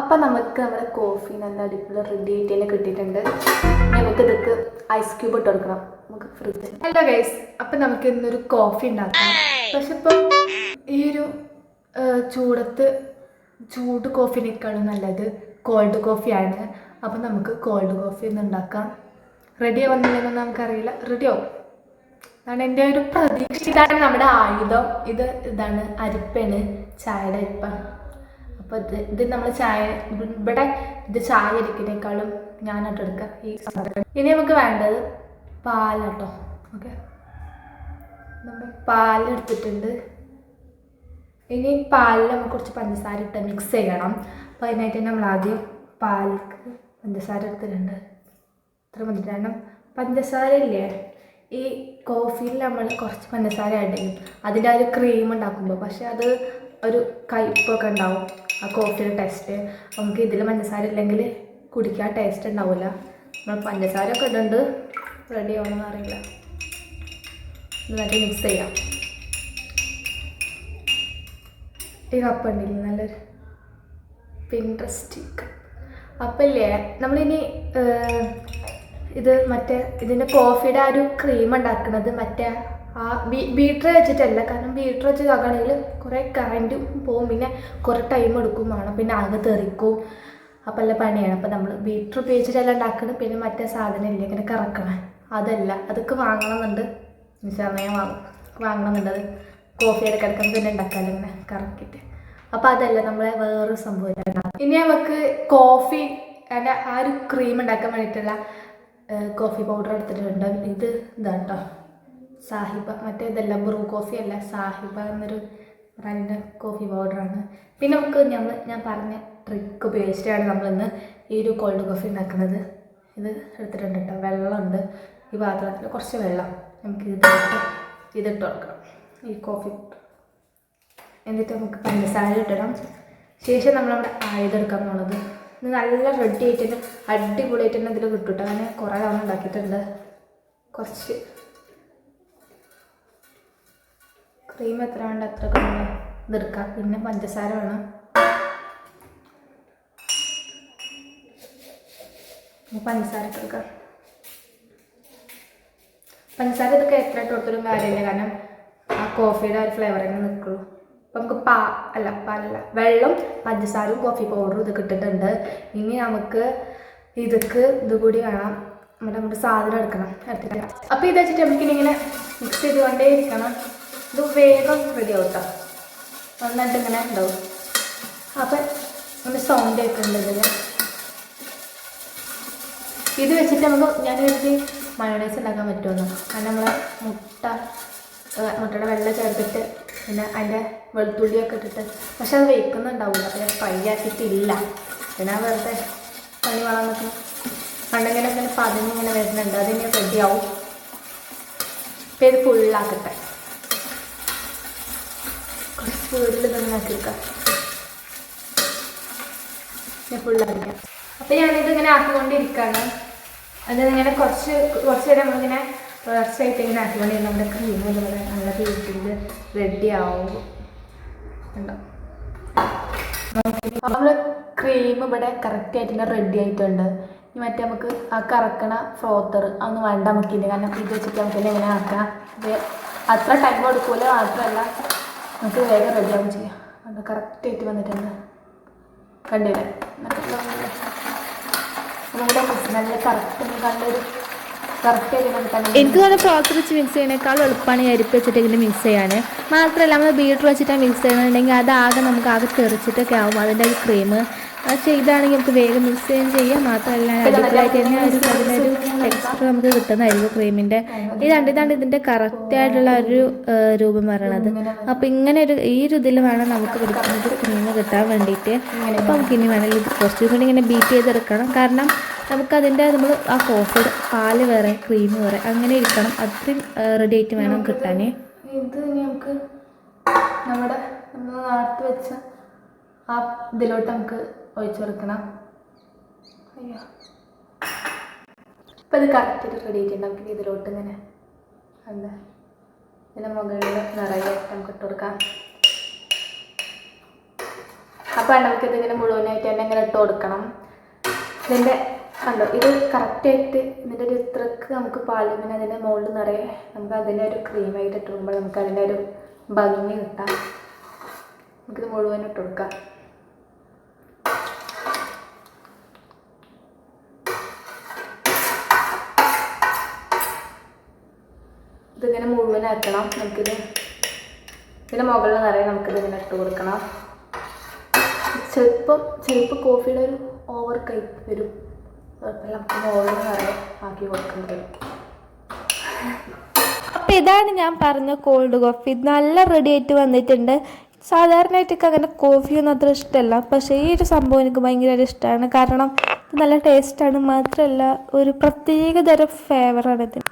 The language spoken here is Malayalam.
അപ്പം നമുക്ക് നമ്മുടെ കോഫി നല്ല അടിപൊളി റെഡി ആയിട്ട് തന്നെ കിട്ടിയിട്ടുണ്ട്. നമുക്ക് ഇതൊക്കെ ഐസ് ക്യൂബ് ഇട്ട് കൊടുക്കണം. നമുക്ക് ഫ്രിഡ്ജ് ഹലോ ഗൈസ് അപ്പം നമുക്ക് ഇന്നൊരു കോഫി ഉണ്ടാക്കാം. പക്ഷെ ഇപ്പം ഈ ഒരു ചൂടത്ത് ചൂട് കോഫിനേക്കാളും നല്ലത് കോൾഡ് കോഫിയാണ് അപ്പം നമുക്ക് കോൾഡ് കോഫി ഒന്ന് ഉണ്ടാക്കാം. റെഡി ആവുന്നില്ലെന്നൊന്നും നമുക്കറിയില്ല. റെഡി ആവും. അതാണ് എന്റെ ഒരു പ്രതീക്ഷ. ഇതാണ് നമ്മുടെ ആയുധം. ഇത് ഇതാണ് അരിപ്പാണ് ചായയുടെ അരിപ്പാണ്. അപ്പോൾ ഇത് നമ്മൾ ചായ ഇവിടെ ഇത് ചായ ഇരിക്കുന്നേക്കാളും ഞാനായിട്ട് എടുക്കുക ഈ ഇനി നമുക്ക് വേണ്ടത് പാലാട്ടോ. ഓക്കെ? നമ്മൾ പാലെടുത്തിട്ടുണ്ട് ഇനി പാലിൽ നമുക്ക് കുറച്ച് പഞ്ചസാര ഇട്ട് മിക്സ് ചെയ്യണം. അപ്പോൾ അതിനായിട്ട് നമ്മൾ ആദ്യം പാലിക്ക് പഞ്ചസാര എടുത്തിട്ടുണ്ട്. ഇത്ര മതി. കാരണം പഞ്ചസാര ഇല്ലേ? ഈ കോഫിയിൽ നമ്മൾ കുറച്ച് പഞ്ചസാര ചെയ്യും. അതിന്റെ ആ ഒരു ക്രീം ഉണ്ടാക്കുമ്പോൾ പക്ഷെ അത് ഒരു കയ്പൊക്കെ ഉണ്ടാവും. ആ കോഫിയുടെ ടേസ്റ്റ് നമുക്ക് ഇതിൽ പഞ്ചസാര ഇല്ലെങ്കിൽ കുടിക്കാൻ ടേസ്റ്റ് ഉണ്ടാവില്ല നമ്മൾ പഞ്ചസാര ഒക്കെ ഇടുന്നുണ്ട് റെഡി ആവുമെന്ന് അറിയില്ല. എന്നിട്ട് മിക്സ് ചെയ്യാം. ഈ കപ്പ് ഉണ്ടെങ്കിൽ നല്ലൊരു പിൻട്രസ്റ്റ് കപ്പ് അപ്പം ഇല്ലേ നമ്മളിനി ഇത് മറ്റേ ഇതിന്റെ കോഫിയുടെ ആ ഒരു ക്രീം ഉണ്ടാക്കുന്നത് മറ്റേ ബീറ്റർ വെച്ചിട്ടല്ല. കാരണം ബീറ്റർ വെച്ച് കുറേ കറണ്ട് പോകും പിന്നെ കുറേ ടൈം എടുക്കും വേണം. പിന്നെ ആകെ തെറിക്കും. അപ്പം എല്ലാം പണിയാണ്. അപ്പം നമ്മൾ ബീറ്റർ ഉപയോഗിച്ചിട്ടല്ല ഉണ്ടാക്കണം പിന്നെ മറ്റേ സാധനം ഇല്ല? ഇങ്ങനെ കറക്കണം. അതല്ല. അതൊക്കെ വാങ്ങണമെന്നുണ്ട്. സമയം വാങ്ങും വാങ്ങണമെന്നുണ്ട്. അത് കോഫി ഇടയ്ക്കിടയ്ക്ക് പിന്നെ ഉണ്ടാക്കാമല്ലോ ഇങ്ങനെ കറക്കിയിട്ട്. അപ്പം അതല്ല. നമ്മളെ വേറൊരു സംഭവം. ഇനി നമുക്ക് കോഫി അതിന്റെ ആ ഒരു ക്രീം ഉണ്ടാക്കാൻ വേണ്ടിയിട്ടുള്ള കോഫി പൗഡർ എടുത്തിട്ടുണ്ട്. ഇത് ഇതാട്ടോ. സാഹിബ മറ്റേ ഇതല്ല ബ്രൂ കോഫി അല്ല സാഹിബ എന്നൊരു ബ്രാൻഡ് കോഫി പൗഡറാണ് പിന്നെ നമുക്ക് നമ്മൾ ഞാൻ പറഞ്ഞ ട്രിക്ക് ഉപയോഗിച്ചിട്ടാണ് നമ്മളിന്ന് ഈ ഒരു കോൾഡ് കോഫി ഉണ്ടാക്കുന്നത് ഇത് എടുത്തിട്ടുണ്ട് കേട്ടോ വെള്ളമുണ്ട്. ഈ പാത്രത്തിൽ കുറച്ച് വെള്ളം നമുക്ക് ഇതിട്ട് ഇതിട്ട് കൊടുക്കണം. ഈ കോഫി എന്നിട്ട് നമുക്ക് പഞ്ചസാര ഇട്ടണം ശേഷം ആയുധം എടുക്കാൻ പോണത്. ഇത് നല്ല റെഡി ആയിട്ട് അടിപൊളിയായിട്ട് തന്നെ ഇതിൽ കിട്ടും കേട്ടോ അങ്ങനെ കുറേ തവണ ഉണ്ടാക്കിയിട്ടുണ്ട്. കുറച്ച് ക്രീം എത്ര വേണ്ട അത്ര ഇതെടുക്കാം പിന്നെ പഞ്ചസാര വേണം പഞ്ചസാര എടുക്കാം. പഞ്ചസാര ഇതൊക്കെ എത്ര ഇട്ട് കൊടുത്തിട്ടും കാര്യമില്ല. കാരണം ആ കോഫിയുടെ ഒരു ഫ്ലേവർ തന്നെ നിൽക്കുള്ളൂ. അപ്പം നമുക്ക് പാ അല്ല പാലല്ല വെള്ളം പഞ്ചസാരയും കോഫി പൗഡറും ഇത് കിട്ടിയിട്ടുണ്ട് ഇനി നമുക്ക് ഇതൊക്കെ ഇതുകൂടി വേണം. നമ്മുടെ നമ്മുടെ സാധനം എടുക്കണം. എടുത്തിട്ട്. അപ്പോൾ ഇത് വെച്ചിട്ട് നമുക്കിനി ഇങ്ങനെ മിക്സ് ചെയ്തുകൊണ്ടേ ഇരിക്കണം ഇത് വേഗം റെഡി ആവട്ടോ നന്നായിട്ട് ഇങ്ങനെ ഉണ്ടാവും. അപ്പം നമ്മുടെ സൗണ്ട് കേൾക്കുന്നുണ്ട് ഇത് വെച്ചിട്ട് നമുക്ക് ഞാൻ കരുതി മയോണൈസ് ഉണ്ടാക്കാൻ പറ്റുമെന്ന് അത് നമ്മൾ മുട്ട മുട്ടയുടെ വെള്ളം ചേർത്തിട്ട് പിന്നെ അതിന്റെ വെളുത്തുള്ളിയൊക്കെ ഇട്ടിട്ട്. പക്ഷെ അത് വെക്കുന്നുണ്ടാവില്ല പിന്നെ ഫ്രൈ ആക്കിയിട്ടില്ല. പിന്നെ വെറുതെ പണി വളം നിൽക്കുന്നു. പണ്ടെങ്കിലും ഇങ്ങനെ പതിനിങ്ങനെ വരുന്നുണ്ട്. അതിന് റെഡിയാവും ഇത് ഫുള്ളാക്കട്ടെ കുറച്ച് സ്പീഡിൽ തന്നെ ആക്കിയെടുക്കാം ഞാൻ ഫുള്ളാക്കിക്കാം അപ്പം ഞാനിത് ഇങ്ങനെ ആക്കിക്കൊണ്ടിരിക്കുകയാണ്. അത് ഇങ്ങനെ കുറച്ച് കുറച്ച് നേരം നമ്മളിങ്ങനെ തുടർച്ചയായിട്ട് ഇങ്ങനെ ആക്കിക്കൊണ്ടിരുന്ന നമ്മുടെ ക്രീം നമ്മുടെ നല്ല രീതിയിൽ റെഡി ആവും. ഉണ്ടോ നമ്മൾ ക്രീം ഇവിടെ കറക്റ്റ് ആയിട്ട് റെഡി ആയിട്ടുണ്ട്. ഇനി മറ്റേ നമുക്ക് ആ കറക്കണ ഫ്രോത്തർ അതൊന്നും വേണ്ട നമുക്കില്ല കാരണം ഇത് വെച്ചിട്ട് നമുക്ക് എങ്ങനെ ആക്കാം. അത്ര ടൈം കൊടുക്കൂല മാത്രമല്ല നമുക്ക് വേഗം റെഡി ആവും ചെയ്യാം. അത് കറക്റ്റ് ആയിട്ട് വന്നിട്ടുണ്ട്. കണ്ടില്ലേ? നമ്മുടെ നല്ല കറക്റ്റ് കണ്ടൊരു എനിക്ക് തോന്നുന്നു ഫ്രോത്ത് വെച്ച് മിക്സ് ചെയ്യണേക്കാൾ എളുപ്പമാണ് ഈ അരിപ്പ് വെച്ചിട്ട് ഇതിൽ മിക്സ് ചെയ്യാൻ. മാത്രമല്ല നമ്മൾ ബീറ്റർ വെച്ചിട്ടാണ് മിക്സ് ചെയ്യുന്നുണ്ടെങ്കിൽ അതാകെ നമുക്ക് ആകെ തെറിച്ചിട്ടൊക്കെ ആവും. അതിന്റെ ക്രീം അത് ചെയ്താണെങ്കിൽ നമുക്ക് വേഗം മിക്സ് ചെയ്യുകയും ചെയ്യാം. മാത്രമല്ല അടിപൊളിയായിട്ട് തന്നെ ഒരു അതിനൊരു ടെക്സ്ചർ നമുക്ക് കിട്ടുന്നതായിരിക്കും ക്രീമിന്റെ ഇതാണ്ട് ഇതാണ് ഇതിന്റെ കറക്റ്റ് ആയിട്ടുള്ള ഒരു രൂപം പറയണത്. അപ്പം ഇങ്ങനെ ഒരു ഈ ഒരു ഇതിൽ വേണം നമുക്ക് പിടിക്കുന്നത് ക്രീം കിട്ടാൻ വേണ്ടിയിട്ട്. അപ്പം നമുക്ക് ഇനി വേണമെങ്കിൽ ഇത് കുറച്ചും കൂടി ഇങ്ങനെ ബീറ്റ് ചെയ്തെടുക്കണം. കാരണം നമുക്കതിന്റെ നമ്മൾ ആ കോഫിഡ് പാൽ വേറെ ക്രീം വേറെ അങ്ങനെ ഇരിക്കണം. അത്രയും റെഡി ആയിട്ട് വേണം കിട്ടാൻ. ഇത് നമുക്ക് നമ്മുടെ നമ്മൾ നാട്ടിൽ വെച്ച ആ ഇതിലോട്ട് നമുക്ക് ഒഴിച്ചു കൊടുക്കണം അയ്യോ. അപ്പം ഇത് കറക്റ്റ് റെഡി ആയിട്ടുണ്ട്. നമുക്ക് ഇനി ഇതിലോട്ട് ഇങ്ങനെ എന്താ ഇതിന്റെ മുകളിൽ നിറയെ നമുക്ക് ഇട്ട് കൊടുക്കാം. അപ്പോൾ നമുക്ക് ഇതിങ്ങനെ മുഴുവനായിട്ട് തന്നെ ഇങ്ങനെ ഇട്ട് കൊടുക്കണം. ഇതിന്റെ കണ്ടോ ഇത് കറക്റ്റായിട്ട് ഇതിന്റെ ഒരു ഇത്രക്ക് നമുക്ക് പാൽ പിന്നെ അതിന്റെ മുകളിൽ നിറയെ നമുക്ക് അതിന്റെ ഒരു ക്രീമായിട്ട് ഇട്ട് കൊടുക്കുമ്പോൾ നമുക്ക് അതിന്റെ ഒരു ഭംഗി കിട്ടാം. നമുക്കിത് മുഴുവൻ ഇട്ട് കൊടുക്കാം. ഇതിങ്ങനെ മുഴുവനാക്കണം നമുക്കിത് ഇതിന്റെ മുകളിൽ നിറയെ നമുക്കിത് ഇങ്ങനെ ഇട്ട് കൊടുക്കണം. ചെറുപ്പം ചെറുപ്പം കോഫിയുടെ ഒരു ഓവർ കൈ വരും. കുഴപ്പമില്ല നമുക്ക് മുകളിൽ നിറയെ ആക്കി കൊടുക്കുന്നത് അപ്പോൾ ഇതാണ് ഞാൻ പറഞ്ഞ കോൾഡ് കോഫി നല്ല റെഡി ആയിട്ട് വന്നിട്ടുണ്ട്. സാധാരണയായിട്ടൊക്കെ അങ്ങനെ കോഫിയൊന്നും അത്ര ഇഷ്ടമല്ല പക്ഷേ ഈ ഒരു സംഭവം എനിക്ക് ഭയങ്കരമായിട്ട് ഇഷ്ടമാണ്. കാരണം നല്ല ടേസ്റ്റാണ് മാത്രമല്ല ഒരു പ്രത്യേക തരം ഫ്ലേവറാണ് ഇതിന്